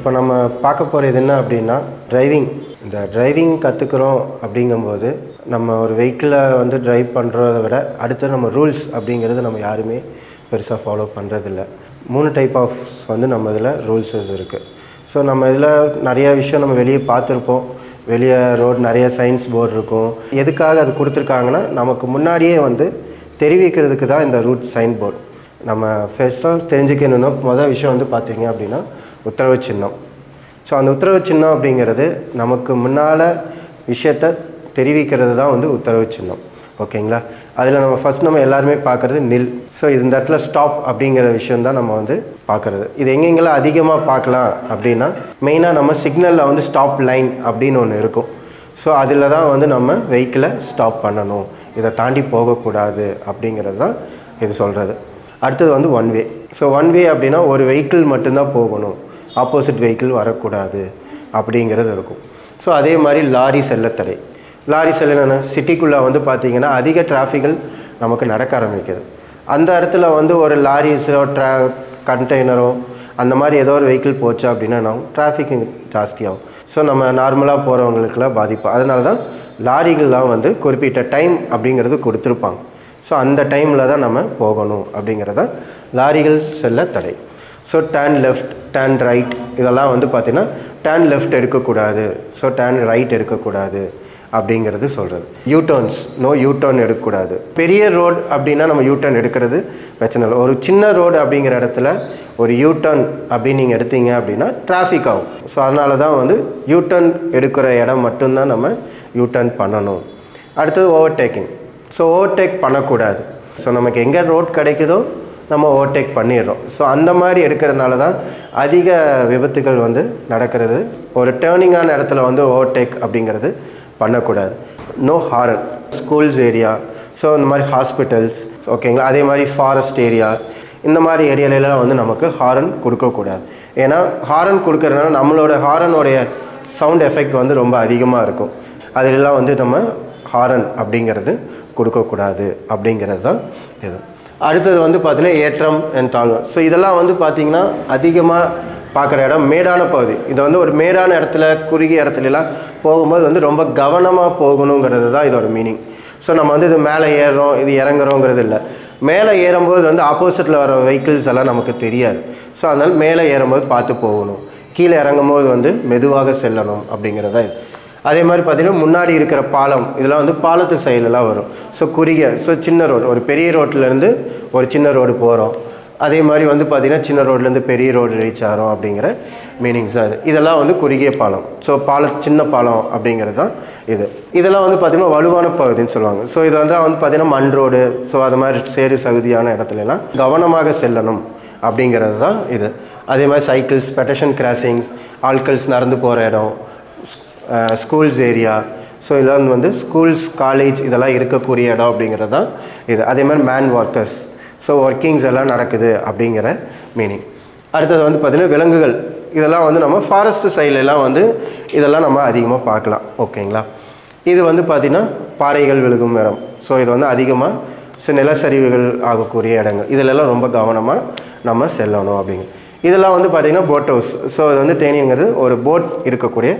இப்போ நம்ம பார்க்க போகிறது என்ன அப்படின்னா டிரைவிங் இந்த டிரைவிங் கற்றுக்குறோம் அப்படிங்கும்போது நம்ம ஒரு வெஹிக்கிளை வந்து டிரைவ் பண்ணுறத விட அடுத்து நம்ம ரூல்ஸ் அப்படிங்கிறது நம்ம யாருமே பெருசாக ஃபாலோ பண்ணுறதில்ல மூணு டைப் ஆஃப் வந்து நம்ம இதில் ரூல்ஸஸ் இருக்குது ஸோ நம்ம இதில் நிறைய விஷயம் நம்ம வெளியே பார்த்துருப்போம். வெளியே ரோடு நிறைய சயின்ஸ் போர்டு இருக்கும். எதுக்காக அது கொடுத்துருக்காங்கன்னா நமக்கு முன்னாடியே வந்து தெரிவிக்கிறதுக்கு தான் இந்த ரூட் சைன் போர்டு நம்ம ஃபர்ஸ்ட்டாக தெரிஞ்சுக்கணுன்னா மொதல் விஷயம் வந்து பார்த்தீங்க அப்படின்னா உத்தரவு சின்னம். ஸோ அந்த உத்தரவு சின்னம் அப்படிங்கிறது நமக்கு முன்னால் விஷயத்த தெரிவிக்கிறது தான் வந்து உத்தரவு சின்னம். ஓகேங்களா? அதில் நம்ம ஃபஸ்ட் நம்ம எல்லாருமே பார்க்குறது நில். ஸோ இந்த இடத்துல ஸ்டாப் அப்படிங்கிற விஷயம் தான் நம்ம வந்து பார்க்குறது. இது எங்கெங்கெல்லாம் அதிகமாக பார்க்கலாம் அப்படின்னா மெயினாக நம்ம சிக்னலில் வந்து ஸ்டாப் லைன் அப்படின்னு ஒன்று இருக்கும். ஸோ அதில் தான் வந்து நம்ம வெஹிக்கிளை ஸ்டாப் பண்ணணும். இதை தாண்டி போகக்கூடாது அப்படிங்கிறது தான் இது சொல்கிறது அடுத்தது வந்து one way so one way அப்படின்னா ஒரு வெஹிக்கிள் மட்டும்தான் போகணும். ஆப்போசிட் வெஹிக்கிள் வரக்கூடாது அப்படிங்கிறது இருக்கும். ஸோ அதே மாதிரி லாரி செல்லத்தடை. லாரி செல்ல என்னென்ன சிட்டிக்குள்ளே வந்து பார்த்திங்கன்னா அதிக டிராஃபிக்கள் நமக்கு நடக்க ஆரம்பிக்குது. அந்த இடத்துல வந்து ஒரு லாரிஸோ ட்ரா கண்டெய்னரோ அந்த மாதிரி ஏதோ ஒரு வெஹிக்கிள் போச்சு அப்படின்னா நம்ம டிராஃபிக் ஜாஸ்தியாகும். ஸோ நம்ம நார்மலாக போகிறவங்களுக்குலாம் பாதிப்பு. அதனால தான் லாரிகள்லாம் வந்து குறிப்பிட்ட டைம் அப்படிங்கிறது கொடுத்துருப்பாங்க. ஸோ அந்த டைமில் தான் நம்ம போகணும் அப்படிங்கிறத லாரிகள் செல்ல தடை so turn left turn right இதெல்லாம் வந்து பார்த்திங்கன்னா டேன் லெஃப்ட் எடுக்கக்கூடாது. ஸோ டேன் ரைட் எடுக்கக்கூடாது அப்படிங்கிறது சொல்கிறது யூடர்ன்ஸ் நோ யூடர்ன் எடுக்கக்கூடாது. பெரிய ரோடு அப்படின்னா நம்ம யூடர்ன் எடுக்கிறது பிரச்சனை இல்லை. ஒரு சின்ன ரோடு அப்படிங்கிற இடத்துல ஒரு யூடர்ன் அப்படின்னு நீங்கள் எடுத்தீங்க அப்படின்னா டிராஃபிக் ஆகும். ஸோ அதனால தான் வந்து யூடர்ன் எடுக்கிற இடம் மட்டும்தான் நம்ம யூடர்ன் பண்ணணும். அடுத்தது ஓவர்டேக்கிங் ஸோ ஓவர்டேக் பண்ணக்கூடாது. ஸோ நமக்கு எங்கே ரோட் கிடைக்குதோ நம்ம ஓவர்டேக் பண்ணிடுறோம். ஸோ அந்த மாதிரி எடுக்கிறதுனால தான் அதிக விபத்துகள் வந்து நடக்கிறது. ஒரு டேர்னிங்கான இடத்துல வந்து ஓவர்டேக் அப்படிங்கிறது பண்ணக்கூடாது. No horn schools area so இந்த மாதிரி ஹாஸ்பிட்டல்ஸ் ஓகேங்களா அதே மாதிரி ஃபாரஸ்ட் ஏரியா இந்த மாதிரி ஏரியாலெலாம் வந்து நமக்கு ஹாரன் கொடுக்கக்கூடாது. ஏன்னா ஹாரன் கொடுக்கறதுனால நம்மளோட ஹாரனுடைய சவுண்ட் எஃபெக்ட் வந்து ரொம்ப அதிகமாக இருக்கும். அதிலெல்லாம் வந்து நம்ம ஹாரன் அப்படிங்கிறது கொடுக்கக்கூடாது அப்படிங்கிறது தான் இது. அடுத்தது வந்து பார்த்திங்கன்னா ஏற்றம் அண்ட் தாழ்வு ஸோ இதெல்லாம் வந்து பார்த்திங்கன்னா அதிகமாக பார்க்குற இடம் மேடான பகுதி. இது வந்து ஒரு மேடான இடத்துல குறுகிய இடத்துலலாம் போகும்போது வந்து ரொம்ப கவனமாக போகணுங்கிறது தான் இதோட மீனிங் ஸோ நம்ம வந்து இது மேலே ஏறுறோம் இது இறங்குறோங்கிறது இல்லை. மேலே ஏறும்போது வந்து ஆப்போசிட்டில் வர வெஹிக்கிள்ஸ் எல்லாம் நமக்கு தெரியாது. ஸோ அதனால் மேலே ஏறும்போது பார்த்து போகணும். கீழே இறங்கும்போது வந்து மெதுவாக செல்லணும் அப்படிங்கிறது தான் இது. அதே மாதிரி பார்த்திங்கன்னா முன்னாடி இருக்கிற பாலம் இதெல்லாம் வந்து பாலத்து சைட்லலாம் வரும். ஸோ குறுகிய ஸோ சின்ன ரோடு ஒரு பெரிய ரோட்லேருந்து ஒரு சின்ன ரோடு போகிறோம் அதே மாதிரி வந்து பார்த்திங்கன்னா சின்ன ரோட்லேருந்து பெரிய ரோடு ரீச் ஆகிறோம் அப்படிங்கிற மீனிங்ஸ் தான் இது. இதெல்லாம் வந்து குறுகிய பாலம். ஸோ பால சின்ன பாலம் அப்படிங்கிறது தான் இது. இதெல்லாம் வந்து பார்த்திங்கன்னா வலுவான பகுதின்னு சொல்லுவாங்க. ஸோ இது வந்து வந்து பார்த்திங்கன்னா மண் ரோடு ஸோ அது மாதிரி சேரு சகுதியான இடத்துலலாம் கவனமாக செல்லணும் அப்படிங்கிறது தான் இது. அதே மாதிரி சைக்கிள்ஸ் பெட்டஷன் கிராசிங்ஸ் ஆட்கள்ஸ் நடந்து போகிற இடம் ஸ்கூல்ஸ் ஏரியா ஸோ இதெல்லாம் வந்து ஸ்கூல்ஸ் காலேஜ் இதெல்லாம் இருக்கக்கூடிய இடம் அப்படிங்கிறது தான் இது. அதே மாதிரி மேன் ஒர்க்கர்ஸ் ஸோ ஒர்க்கிங்ஸ் எல்லாம் நடக்குது அப்படிங்கிற மீனிங் அடுத்தது வந்து பார்த்திங்கன்னா விலங்குகள். இதெல்லாம் வந்து நம்ம ஃபாரஸ்ட் சைட்லலாம் வந்து இதெல்லாம் நம்ம அதிகமாக பார்க்கலாம். ஓகேங்களா இது வந்து பார்த்திங்கன்னா பாறைகள் விழுகும் இடம் ஸோ இது வந்து அதிகமாக ஸோ நிலச்சரிவுகள் ஆகக்கூடிய இடங்கள். இதிலெல்லாம் ரொம்ப கவனமாக நம்ம செல்லணும் அப்படிங்க. இதெல்லாம் வந்து பார்த்திங்கன்னா போட் ஹவுஸ் ஸோ இது வந்து தேனிங்கிறது ஒரு போட் இருக்கக்கூடிய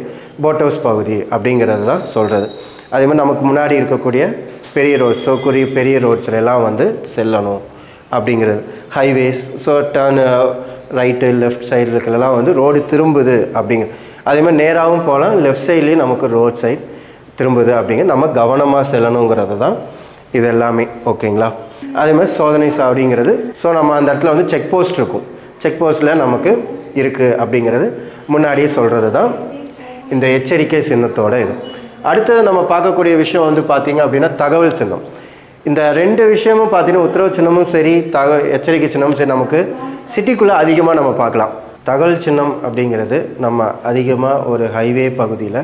போட் ஹவுஸ் பகுதி அப்படிங்கிறது தான் சொல்கிறது அதே மாதிரி நமக்கு முன்னாடி இருக்கக்கூடிய பெரிய ரோட்ஸ் ஸோ குறி பெரிய ரோட்ஸில் எல்லாம் வந்து செல்லணும் அப்படிங்கிறது. Highways so turn right left side இருக்கிறலாம் வந்து ரோடு திரும்புது அப்படிங்கிற அதே மாதிரி நேராகவும் போகலாம் லெஃப்ட் சைட்லேயும் நமக்கு ரோட் சைடு திரும்புது அப்படிங்கிற நம்ம கவனமாக செல்லணுங்கிறது தான் இது எல்லாமே. ஓகேங்களா அதே மாதிரி சோதனை சாவடிங்கிறது. ஸோ நம்ம அந்த இடத்துல வந்து செக் போஸ்ட் இருக்கும். செக் போஸ்ட்டில் நமக்கு இருக்குது அப்படிங்கிறது முன்னாடியே சொல்கிறது தான் இந்த எச்சரிக்கை சின்னத்தோட இது. அடுத்தது நம்ம பார்க்கக்கூடிய விஷயம் வந்து பார்த்திங்க அப்படின்னா தகவல் சின்னம். இந்த ரெண்டு விஷயமும் பார்த்தீங்கன்னா உத்தரவு சின்னமும் சரி தக எச்சரிக்கை சின்னமும் சரி நமக்கு சிட்டிக்குள்ளே அதிகமாக நம்ம பார்க்கலாம். தகவல் சின்னம் அப்படிங்கிறது நம்ம அதிகமாக ஒரு ஹைவே பகுதியில்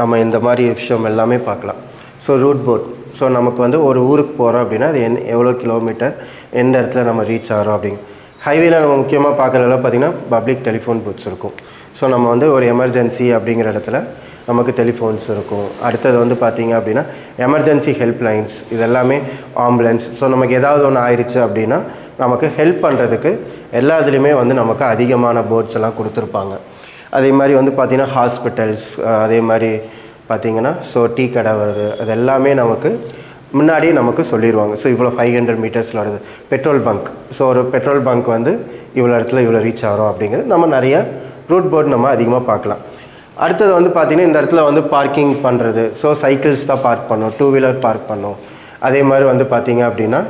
நம்ம இந்த மாதிரி விஷயம் எல்லாமே பார்க்கலாம். ஸோ ரூட் போர்ட் ஸோ நமக்கு வந்து ஒரு ஊருக்கு போகிறோம் அப்படின்னா அது என் எவ்வளோ கிலோமீட்டர் எந்த இடத்துல நம்ம ரீச் ஆகிறோம் அப்படிங்க ஹைவேல நம்ம முக்கியமாக பார்க்குறதெல்லாம் பார்த்திங்கன்னா பப்ளிக் டெலிஃபோன் பூத்ஸ் இருக்கும். ஸோ நம்ம வந்து ஒரு எமர்ஜென்சி அப்படிங்கிற இடத்துல நமக்கு டெலிஃபோன்ஸ் இருக்கும். அடுத்தது வந்து பார்த்திங்க அப்படின்னா எமர்ஜென்சி ஹெல்ப் லைன்ஸ் இது எல்லாமே ஆம்புலன்ஸ் ஸோ நமக்கு ஏதாவது ஒன்று ஆயிடுச்சு அப்படின்னா நமக்கு ஹெல்ப் பண்ணுறதுக்கு எல்லா இதுலேயுமே வந்து நமக்கு அதிகமான போர்ட்ஸ் எல்லாம் கொடுத்துருப்பாங்க. அதே மாதிரி வந்து பார்த்திங்கன்னா ஹாஸ்பிட்டல்ஸ் அதே மாதிரி பார்த்திங்கன்னா ஸோ டீ கடை வருது. அது எல்லாமே நமக்கு முன்னாடியே நமக்கு சொல்லிடுவாங்க ஸோ இவ்வளோ ஃபைவ் ஹண்ட்ரட் மீட்டர்ஸில் வருது. பெட்ரோல் பங்க் ஸோ ஒரு பெட்ரோல் பங்க் வந்து இவ்வளோ இடத்துல இவ்வளோ ரீச் ஆகிறோம் அப்படிங்கிறது நம்ம நிறைய ரூட் போர்டு நம்ம அதிகமாக பார்க்கலாம். அடுத்தது வந்து பார்த்திங்கன்னா இந்த இடத்துல வந்து பார்க்கிங் பண்ணுறது ஸோ சைக்கிள்ஸ் தான் பார்க் பண்ணணும் டூ வீலர் பார்க் பண்ணும். அதே மாதிரி வந்து பார்த்திங்க அப்படின்னா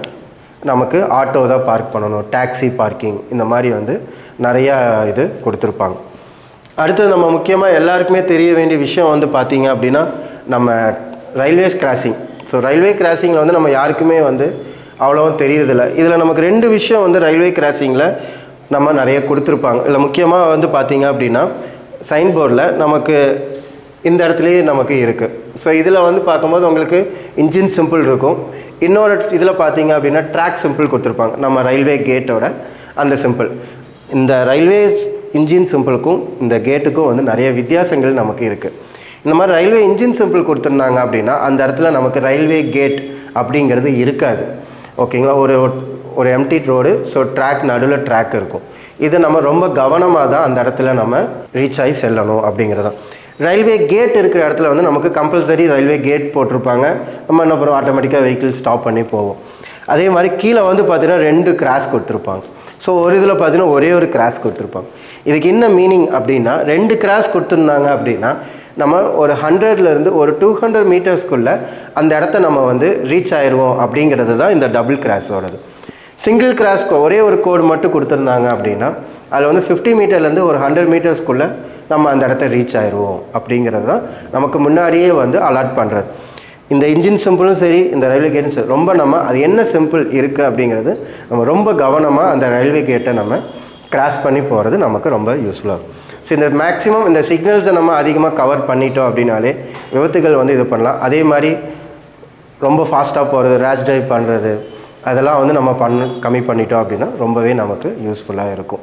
நமக்கு ஆட்டோ தான் பார்க் பண்ணணும். டாக்ஸி பார்க்கிங் இந்த மாதிரி வந்து நிறையா இது கொடுத்துருப்பாங்க. அடுத்தது நம்ம முக்கியமாக எல்லாருக்குமே தெரிய வேண்டிய விஷயம் வந்து பார்த்திங்க அப்படின்னா நம்ம ரயில்வேஸ் கிராசிங் ஸோ ரயில்வே கிராசிங்கில் வந்து நம்ம யாருக்குமே வந்து அவ்வளோவும் தெரியறதில்ல. இதில் நமக்கு ரெண்டு விஷயம் வந்து ரயில்வே கிராசிங்கில் நம்ம நிறைய கொடுத்துருப்பாங்க. இல்லை முக்கியமாக வந்து பார்த்தீங்க அப்படின்னா சைன் போர்டில் நமக்கு இந்த இடத்துலையே நமக்கு இருக்குது ஸோ இதில் வந்து பார்க்கும்போது உங்களுக்கு இன்ஜின் சிம்பிள் இருக்கும். இன்னொரு இதில் பார்த்தீங்க அப்படின்னா ட்ராக் சிம்பிள் கொடுத்துருப்பாங்க. நம்ம ரயில்வே கேட்டோட அந்த சிம்பிள் இந்த ரயில்வே இன்ஜின் சிம்பிளுக்கும் இந்த கேட்டுக்கும் வந்து நிறைய வித்தியாசங்கள் நமக்கு இருக்குது இந்த மாதிரி ரயில்வே இன்ஜின் சிம்பிள் கொடுத்துருந்தாங்க அப்படின்னா அந்த இடத்துல நமக்கு ரயில்வே கேட் அப்படிங்கிறது இருக்காது. ஓகேங்களா? ஒரு ஒரு எம்டி ரோடு ஸோ ட்ராக் நடுவில் ட்ராக் இருக்கும். இது நம்ம ரொம்ப கவனமாக தான் அந்த இடத்துல நம்ம ரீச் ஆகி செல்லணும் அப்படிங்கிறதான். ரயில்வே கேட் இருக்கிற இடத்துல வந்து நமக்கு கம்பல்சரி ரயில்வே கேட் போட்டிருப்பாங்க. நம்ம என்ன பண்ணுவோம்? ஆட்டோமேட்டிக்காக வெஹிக்கிள் ஸ்டாப் பண்ணி போவோம். அதே மாதிரி கீழே வந்து பார்த்தீங்கன்னா ரெண்டு கிராஸ் கொடுத்துருப்பாங்க. ஸோ ஒரு இதில் பார்த்தீங்கன்னா ஒரே ஒரு கிராஸ் கொடுத்துருப்பாங்க. இதுக்கு என்ன மீனிங் அப்படின்னா ரெண்டு கிராஸ் கொடுத்துருந்தாங்க அப்படின்னா நம்ம ஒரு ஹண்ட்ரட்லேருந்து ஒரு டூ ஹண்ட்ரட் மீட்டர்ஸ்க்குள்ளே அந்த இடத்த நம்ம வந்து ரீச் ஆயிடுவோம் அப்படிங்கிறது தான் இந்த டபுள் கிராஸோடது சிங்கிள் கிராஸ்க்கு ஒரே ஒரு கோடு மட்டும் கொடுத்துருந்தாங்க அப்படின்னா அதில் வந்து ஃபிஃப்டி மீட்டர்லேருந்து ஒரு ஹண்ட்ரட் மீட்டர்ஸ்க்குள்ளே நம்ம அந்த இடத்த ரீச் ஆயிடுவோம் அப்படிங்கிறது தான் நமக்கு முன்னாடியே வந்து அலாட் பண்ணுறது இந்த இன்ஜின் சிம்பிளும் சரி இந்த ரயில்வே கேட்டும் சரி ரொம்ப நம்ம அது என்ன சிம்பிள் இருக்குது அப்படிங்கிறது நம்ம ரொம்ப கவனமாக அந்த ரயில்வே கேட்டை நம்ம கிராஸ் பண்ணி போகிறது நமக்கு ரொம்ப யூஸ்ஃபுல்லாக இருக்கும். ஸோ இந்த மேக்ஸிமம் இந்த சிக்னல்ஸை நம்ம அதிகமாக கவர் பண்ணிட்டோம் அப்படின்னாலே விபத்துகள் வந்து இது பண்ணலாம். அதே மாதிரி ரொம்ப ஃபாஸ்ட்டாக போகிறது ரேஷ் ட்ரைவ் பண்ணுறது அதெல்லாம் வந்து நம்ம பண்ண கம்மி பண்ணிட்டோம் அப்படின்னா ரொம்பவே நமக்கு யூஸ்ஃபுல்லாக இருக்கும்.